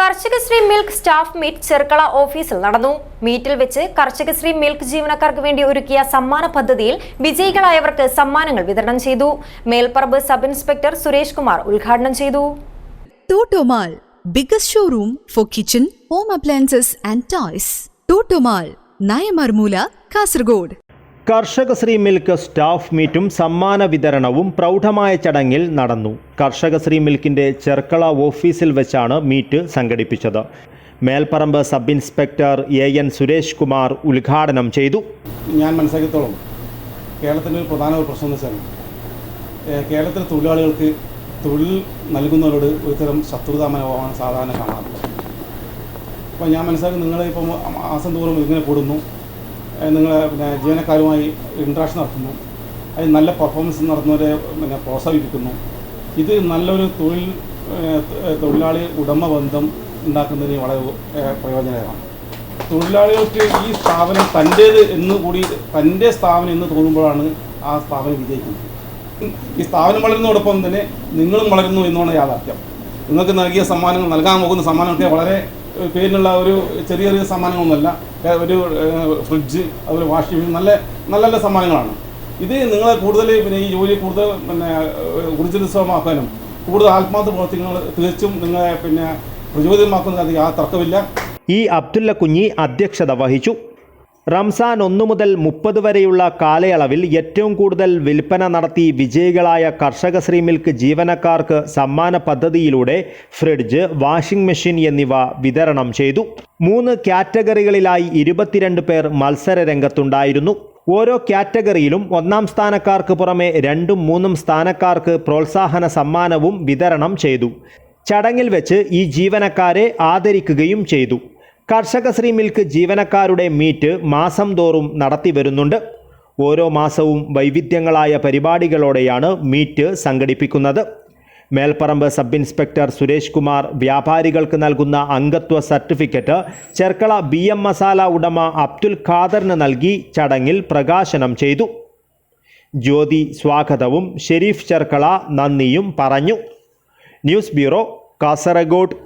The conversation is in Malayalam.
Karshakasree milk staff meet Cherkala ഓഫീസിൽ നടന്നു മീറ്റിൽ വെച്ച് കർഷകശ്രീ മിൽക്ക് ജീവനക്കാർക്ക് വേണ്ടി ഒരുക്കിയ സമ്മാന പദ്ധതിയിൽ വിജയികളായവർക്ക് സമ്മാനങ്ങൾ വിതരണം ചെയ്തു മേൽപ്പറമ്പ് സബ് ഇൻസ്പെക്ടർ സുരേഷ് കുമാർ ഉദ്ഘാടനം ചെയ്തു Totomal, biggest showroom for kitchen home appliances and toys. Totomal Nayamarmoola Kasargod. Karshakasree milk staff മീറ്റും സമ്മാന വിതരണവും പ്രൗഢമായ ചടങ്ങിൽ നടന്നു. കർഷകശ്രീ മിൽക്കിന്റെ ചെർക്കള ഓഫീസിൽ വെച്ചാണ് മീറ്റ് സംഘടിപ്പിച്ചത്. Melparamba sub inspector A N Suresh Kumar ഉദ്ഘാടനം ചെയ്തു. ഞാൻ മനസ്സിലാക്കിയത്തോളം കേരളത്തിന്റെ ഒരു പ്രധാന ഒരു പ്രശ്നം എന്ന് വെച്ചാൽ കേരളത്തിലെ തൊഴിലാളികൾക്ക് തൊഴിൽ നൽകുന്നവരോട് ഒരുതരം ശത്രുതാ മനോഭാവമാണ് സാധാരണ കാണാറുള്ളത് അപ്പോൾ ഞാൻ മനസ്സിലാക്കി നിങ്ങൾ ആസം തോറും ഇങ്ങനെ കൂടുന്നു. നിങ്ങൾ പിന്നെ ജീവനക്കാരുമായി ഇൻട്രാക്ഷൻ നടത്തുന്നു. അതിൽ നല്ല പെർഫോമൻസ് നടത്തുന്നവരെ പിന്നെ പ്രോത്സാഹിപ്പിക്കുന്നു. ഇത് നല്ലൊരു തൊഴിൽ തൊഴിലാളി ഉടമ ബന്ധം ഉണ്ടാക്കുന്നതിന് വളരെ പ്രയോജനകരമാണ്. തൊഴിലാളികൾക്ക് ഈ സ്ഥാപനം തന്റേത് എന്ന് കൂടി തന്റെ സ്ഥാപനം എന്ന് തോന്നുമ്പോഴാണ് ആ സ്ഥാപനം വിജയിക്കുന്നത്. ഈ സ്ഥാപനം വളരുന്നതോടൊപ്പം തന്നെ നിങ്ങളും വളരുന്നു എന്നാണ് യാഥാർത്ഥ്യം. നിങ്ങൾക്ക് നൽകിയ സമ്മാനങ്ങൾ നൽകാൻ പോകുന്ന സമ്മാനമൊക്കെ വളരെ പേരിനുള്ള ഒരു ചെറിയ ചെറിയ സമ്മാനങ്ങളൊന്നുമല്ല ഒരു ഫ്രിഡ്ജ് അതുപോലെ വാഷിംഗ് മെഷീൻ നല്ല നല്ല നല്ല സമ്മാനങ്ങളാണ് ഇത് നിങ്ങളെ കൂടുതൽ പിന്നെ ഈ ജോലി കൂടുതൽ പിന്നെ ഊർജസ്വമാക്കാനും കൂടുതൽ ആത്മാർത്ഥ പ്രവർത്തികൾ തീർച്ചും നിങ്ങളെ പിന്നെ പ്രചോദിതമാക്കുന്നതിന് ആ തർക്കമില്ല ഈ അബ്ദുല്ല കുഞ്ഞി അധ്യക്ഷത വഹിച്ചു. റംസാൻ ഒന്നു മുതൽ മുപ്പത് വരെയുള്ള കാലയളവിൽ ഏറ്റവും കൂടുതൽ വിൽപ്പന നടത്തി വിജയികളായ കർഷകശ്രീ മിൽക്ക് ജീവനക്കാർക്ക് സമ്മാന പദ്ധതിയിലൂടെ ഫ്രിഡ്ജ് വാഷിംഗ് മെഷീൻ എന്നിവ വിതരണം ചെയ്തു. മൂന്ന് കാറ്റഗറികളിലായി ഇരുപത്തിരണ്ട് പേർ മത്സര രംഗത്തുണ്ടായിരുന്നു. ഓരോ കാറ്റഗറിയിലും ഒന്നാം സ്ഥാനക്കാർക്ക് പുറമെ രണ്ടും മൂന്നും സ്ഥാനക്കാർക്ക് പ്രോത്സാഹന സമ്മാനവും വിതരണം ചെയ്തു. ചടങ്ങിൽ വെച്ച് ഈ ജീവനക്കാരെ ആദരിക്കുകയും ചെയ്തു. കർഷകശ്രീ മിൽക്ക് ജീവനക്കാരുടെ മീറ്റ് മാസം തോറും നടത്തി വരുന്നുണ്ട്. ഓരോ മാസവും വൈവിധ്യങ്ങളായ പരിപാടികളോടെയാണ് മീറ്റ് സംഘടിപ്പിക്കുന്നത്. മേൽപ്പറമ്പ് സബ് ഇൻസ്പെക്ടർ സുരേഷ് കുമാർ വ്യാപാരികൾക്ക് നൽകുന്ന അംഗത്വ certificate Cherkala B M Masala ഉടമ അബ്ദുൽ ഖാദറിന് നൽകി ചടങ്ങിൽ പ്രകാശനം ചെയ്തു. ജ്യോതി സ്വാഗതവും ഷെരീഫ് ചെർക്കള നന്ദിയും പറഞ്ഞു. News bureau Kasaragod.